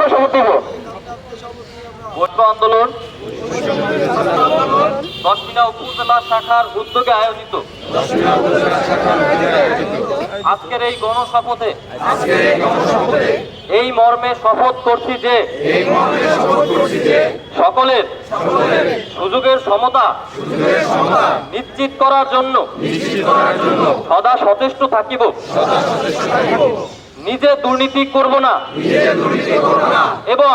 আমরা শপথ নিব। বৈধ আন্দোলন দশমিনা উপজেলা শাখার উদ্যোগে আয়োজিত। আজকের এই গণশপথে এই মর্মে শপথ করছি যে সকলের সুযোগের সমতা নিশ্চিত করার জন্য সদা সচেষ্ট থাকিব। নিজে দুর্নীতি করব না। এবং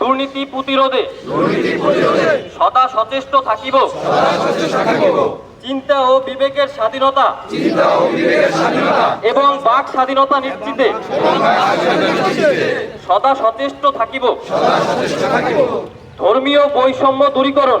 দুর্নীতি প্রতিরোধে সদা সচেষ্ট থাকিব। চিন্তা ও বিবেকের স্বাধীনতা এবং বাক স্বাধীনতা নিশ্চিতে সদা সচেষ্ট থাকিব। ধর্মীয় বৈষম্য দূরীকরণ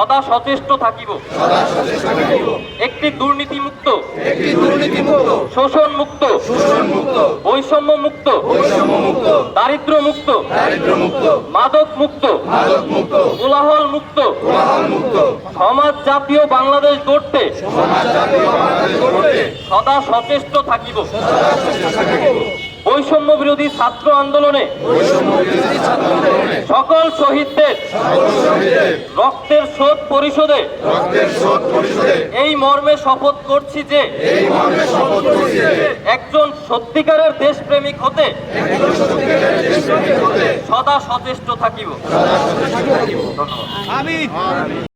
সদা সচেষ্ট থাকিব। একটি দুর্নীতিমুক্ত শোষণ মুক্ত বৈষম্য মুক্ত দারিদ্র মুক্ত মাদক মুক্ত কোলাহল মুক্ত সমাজ জাতীয় বাংলাদেশ গড়তে সদা সচেষ্ট থাকিব। বৈষম্য বিরোধী ছাত্র আন্দোলনে। সকল শহীদদের রক্তের শোধ পরিশোধে এই মর্মে শপথ করছি যে একজন সত্যিকারের দেশপ্রেমিক হতে সদা সচেষ্ট থাকিব। ধন্যবাদ।